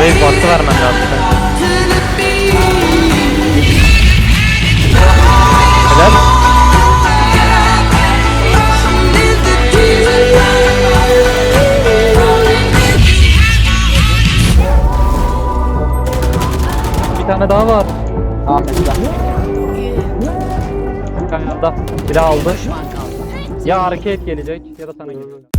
Reis baskı vermen lazım. Helal. Bir tane daha var. Ahmet'ten. Daha. Biri aldı. Ya hareket gelecek ya da sana gelecek.